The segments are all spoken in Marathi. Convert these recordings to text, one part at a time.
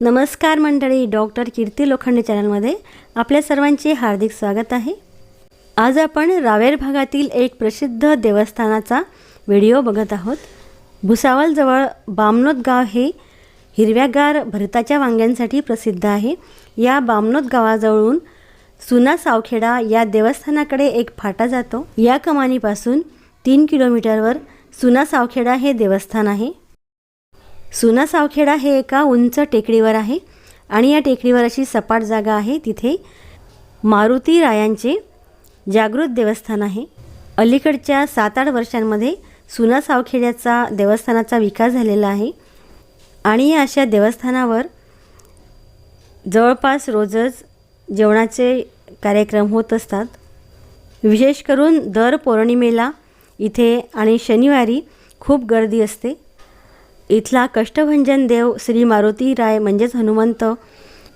नमस्कार मंडळी डॉक्टर कीर्ती लोखंडे चॅनलमध्ये आपल्या सर्वांचे हार्दिक स्वागत आहे. आज आपण रावेर भागातील एक प्रसिद्ध देवस्थानाचा व्हिडिओ बघत आहोत. भुसावळजवळ बामनोद गाव हे हिरव्यागार भरताच्या वांग्यांसाठी प्रसिद्ध आहे. या बामनोद गावाजवळून सुना सावखेडा या देवस्थानाकडे एक फाटा जातो. या कमानीपासून तीन किलोमीटरवर सुना सावखेडा हे देवस्थान आहे. सुना सावखेडा हे एका उंच टेकडीवर आहे आणि या टेकडीवर अशी सपाट जागा आहे. तिथे मारुती रायांचे जागृत देवस्थान आहे. अलीकडच्या सात आठ वर्षांमध्ये सुना सावखेड्याचा देवस्थानाचा विकास झालेला आहे आणि या अशा देवस्थानावर जवळपास रोजच जेवणाचे कार्यक्रम होत असतात. विशेष करून दर पौर्णिमेला इथे आणि शनिवारी खूप गर्दी असते. इथला कष्टभंजन देव श्री मारुती राय म्हणजेच हनुमंत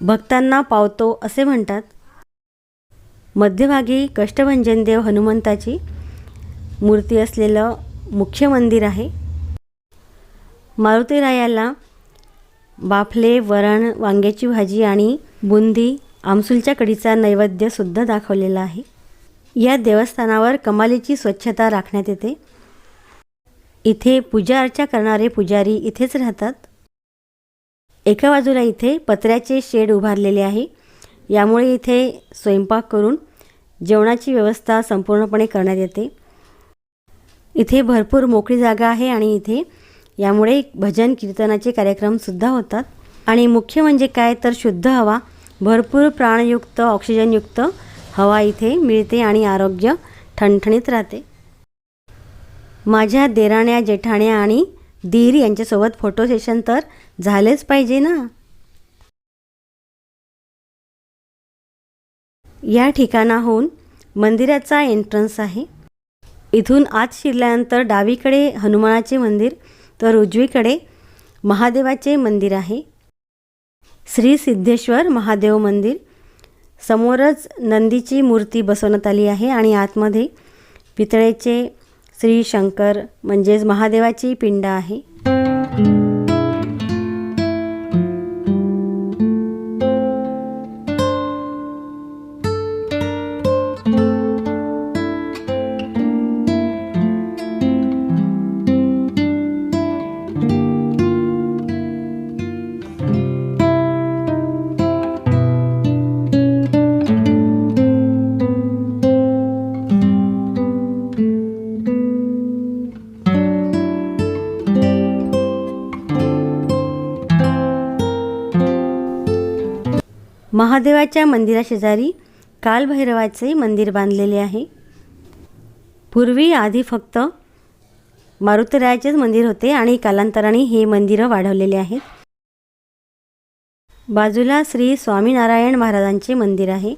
भक्तांना पावतो असे म्हणतात. मध्यभागी कष्टभंजन देव हनुमंताची मूर्ती असलेलं मुख्य मंदिर आहे. मारुतीरायाला बाफले वरण वांग्याची भाजी आणि बुंदी आमसूलच्या कडीचा नैवेद्यसुद्धा दाखवलेला आहे. या देवस्थानावर कमालीची स्वच्छता राखण्यात येते. इथे पूजा अर्चा करणारे पुजारी इथेच राहतात. एका बाजूला इथे पत्र्याचे शेड उभारलेले आहे. यामुळे इथे स्वयंपाक करून जेवणाची व्यवस्था संपूर्णपणे करण्यात येते. इथे भरपूर मोकळी जागा आहे आणि इथे यामुळे भजन कीर्तनाचे कार्यक्रमसुद्धा होतात. आणि मुख्य म्हणजे काय? तर शुद्ध हवा भरपूर प्राणयुक्त ऑक्सिजनयुक्त हवा इथे मिळते आणि आरोग्य ठणठणीत राहते. माझ्या देराण्या जेठाण्या आणि दीर यांच्यासोबत फोटो सेशन तर झालेच पाहिजे ना? या ठिकाणाहून मंदिराचा एंट्रन्स आहे. इथून आत शिरल्यानंतर डावीकडे हनुमानाचे मंदिर तर उजवीकडे महादेवाचे मंदिर आहे. श्री सिद्धेश्वर महादेव मंदिर. समोरच नंदीची मूर्ती बसवण्यात आली आहे आणि आतमध्ये पितळेचे श्री शंकर म्हणजेच महादेवाची पिंड आहे. महादेवाच्या मंदिराशेजारी कालभैरवाचे मंदिर बांधलेले आहे. पूर्वी आधी फक्त मारुतरायाचेच मंदिर होते आणि कालांतराने हे मंदिरं वाढवलेले आहेत. बाजूला श्री स्वामीनारायण महाराजांचे मंदिर आहे.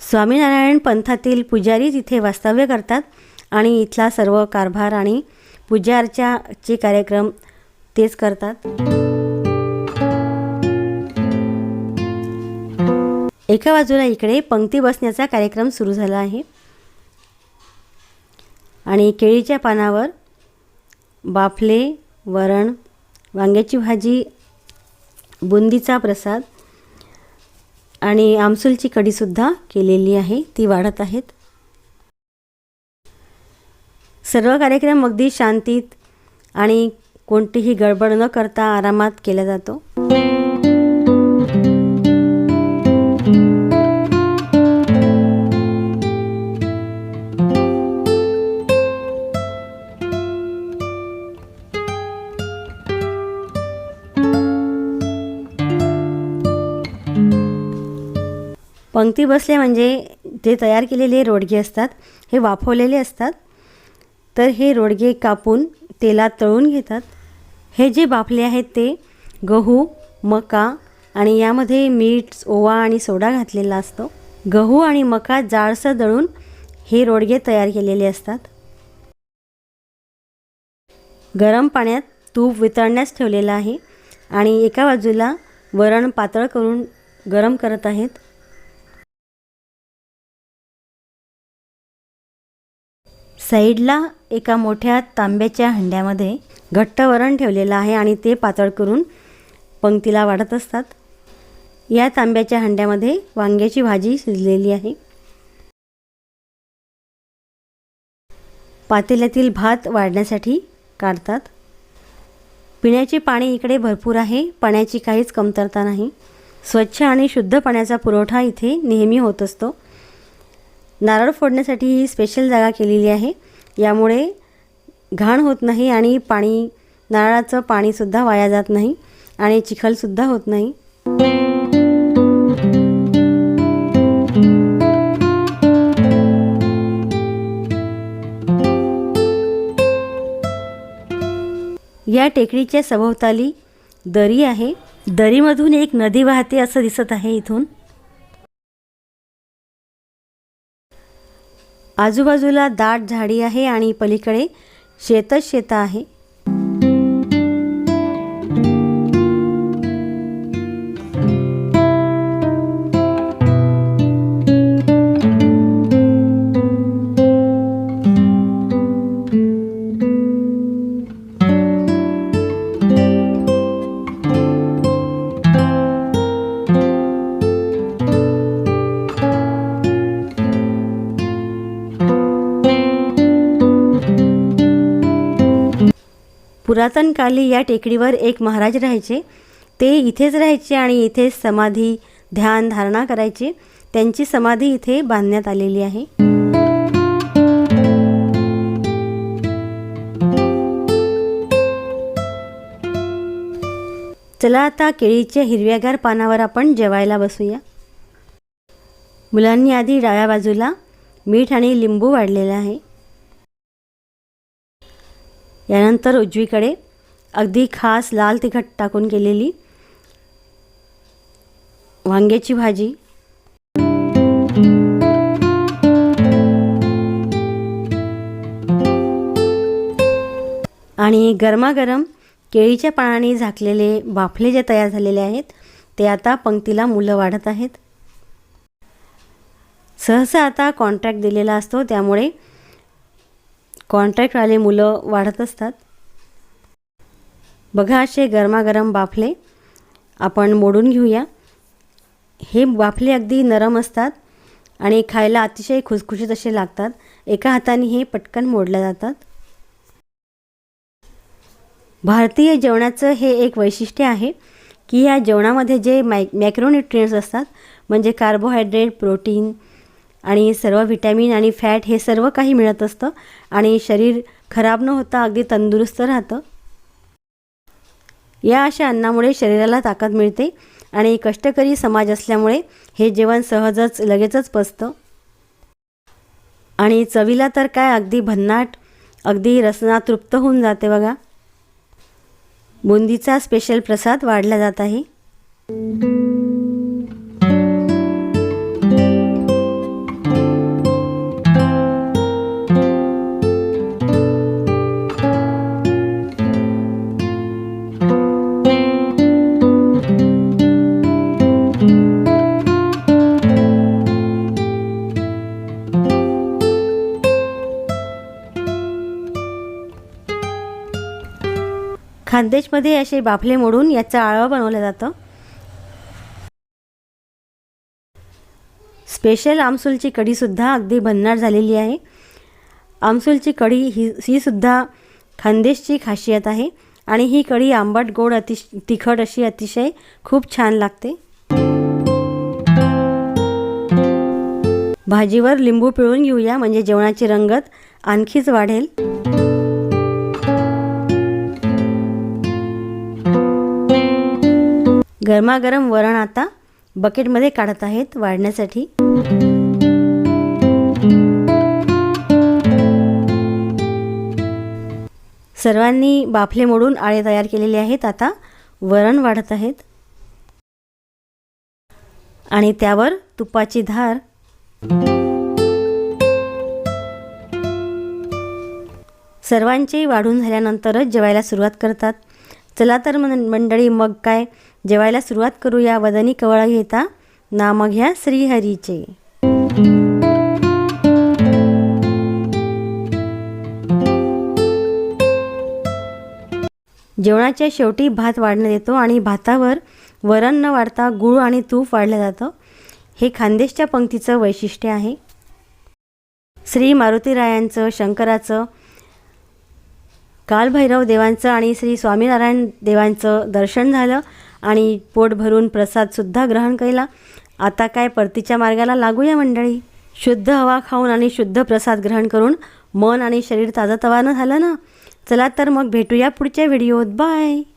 स्वामीनारायण पंथातील पुजारी तिथे वास्तव्य करतात आणि इथला सर्व कारभार आणि पूजा अर्चाचे कार्यक्रम तेच करतात. एका बाजूला इकडे पंक्ती बसण्याचा कार्यक्रम सुरू झाला आहे. आणि केळीच्या पानावर बाफले वरण वांग्याची भाजी बुंदीचा प्रसाद आणि आमसूलची कढीसुद्धा केलेली आहे. ती वाढत आहेत. सर्व कार्यक्रम अगदी शांतीत आणि कोणतीही गडबड न करता आरामात केला जातो. पंक्ती बसले म्हणजे जे तयार केलेले रोडगे असतात हे वाफवलेले असतात. तर हे रोडगे कापून तेलात तळून घेतात. हे जे बाफले आहेत ते गहू मका आणि यामध्ये मीठ ओवा आणि सोडा घातलेला असतो. गहू आणि मका जाडसर दळून हे रोडगे तयार केलेले असतात. गरम पाण्यात तूप वितळण्यास ठेवलेलं आहे आणि एका बाजूला वरण पातळ करून गरम करत आहेत. साईडला एका मोठ्या तांब्याच्या हंड्यामध्ये घट्ट वरण ठेवलेलं आहे आणि ते पातळ करून पंक्तीला वाढत असतात. या तांब्याच्या हंड्यामध्ये वांग्याची भाजी शिजलेली आहे. पातेल्यातील भात वाढण्यासाठी काढतात. पिण्याचे पाणी इकडे भरपूर आहे. पाण्याची काहीच कमतरता नाही. स्वच्छ आणि शुद्ध पाण्याचा पुरवठा इथे नेहमी होत असतो. नारळ फोडण्यासाठी ही स्पेशल जागा केलेली आहे. यामुळे घाण होत नाही आणि पाणी नारळाचं पाणीसुद्धा वाया जात नाही आणि चिखलसुद्धा होत नाही. या टेकडीच्या सभोवताली दरी आहे. दरीमधून एक नदी वाहते असं दिसत आहे इथून. आजूबाजूला दाट झाडी आहे आणि पलीकडे शेतच शेतं आहे. पुरातन काली या टेकडीवर एक महाराज राहायचे. ते इथेच राहायचे आणि इथेच समाधी ध्यान धारणा करायचे. त्यांची समाधी इथे बांधण्यात आलेली आहे. चला आता केळीच्या हिरव्यागार पानावर आपण जेवायला बसूया. मुलांनी आधी डाव्या बाजूला मीठ आणि लिंबू वाढलेलं आहे. यानंतर उजवीकडे अगदी खास लाल तिखट टाकून केलेली वांग्याची भाजी. आणि गरमागरम केळीच्या पानाने झाकलेले बाफले जे तयार झालेले आहेत ते आता पंक्तीला मुलं वाढत आहेत. सहसा आता कॉन्ट्रॅक्ट दिलेला असतो त्यामुळे कॉन्ट्रॅक्ट आले मुलं वाढत असतात. बघा असे गरमागरम बाफले आपण मोडून घेऊया. हे बाफले अगदी नरम असतात आणि खायला अतिशय खुसखुशीत असे लागतात. एका हाताने हे पटकन मोडल्या जातात. भारतीय जेवणाचं हे एक वैशिष्ट्य आहे की या जेवणामध्ये जे मॅ मॅक्रोन्युट्रियंट्स असतात म्हणजे कार्बोहायड्रेट प्रोटीन आणि सर्व व्हिटॅमिन आणि फॅट हे सर्व काही मिळत असतं. आणि शरीर खराब न होता अगदी तंदुरुस्त राहतं. या अशा अन्नामुळे शरीराला ताकद मिळते आणि कष्टकरी समाज असल्यामुळे हे जेवण सहजच लगेचच पचतं. आणि चवीला तर काय अगदी भन्नाट अगदी रसना तृप्त होऊन जाते बघा. बुंदीचा स्पेशल प्रसाद वाढला जात आहे. खानदेशमध्ये असे बाफले मोडून याचा आळवा बनवलं जातं. स्पेशल आमसूलची कढीसुद्धा अगदी भन्नाट झालेली आहे. आमसूलची कढी ही हीसुद्धा खानदेशची खासियत आहे आणि ही कढी आंबट गोड अतिश तिखट अशी अतिशय खूप छान लागते. भाजीवर लिंबू पिळून घेऊया म्हणजे जेवणाची रंगत आणखीच वाढेल. गरमागरम वरण आता बकेटमध्ये काढत आहेत वाढण्यासाठी. सर्वांनी बाफले मोडून आळे तयार केलेले आहेत. आता वरण वाढत आहेत. आणि त्यावर तुपाची धार. सर्वांचे वाढून झाल्यानंतरच जेवायला सुरुवात करतात. चला तर मंडळी मग काय? जेवायला सुरुवात करूया. वदनी कवळा घेता. नाम घ्या श्रीहरीचे. जेवणाच्या शेवटी भात वाढण्यात येतो आणि भातावर वरण न वाढता गूळ आणि तूप वाढलं जातं. हे खानदेशच्या पंक्तीचं वैशिष्ट्य आहे. श्री मारुतीरायांचं शंकराचं कालभैरव देवांचं आणि श्री स्वामीनारायण देवांचं दर्शन झालं आणि पोट भरून प्रसादसुद्धा ग्रहण केला. आता काय परतीच्या मार्गाला लागूया मंडळी? शुद्ध हवा खाऊन आणि शुद्ध प्रसाद ग्रहण करून मन आणि शरीर ताजंतवानं झालं ना? चला तर मग भेटूया पुढच्या व्हिडिओत. बाय!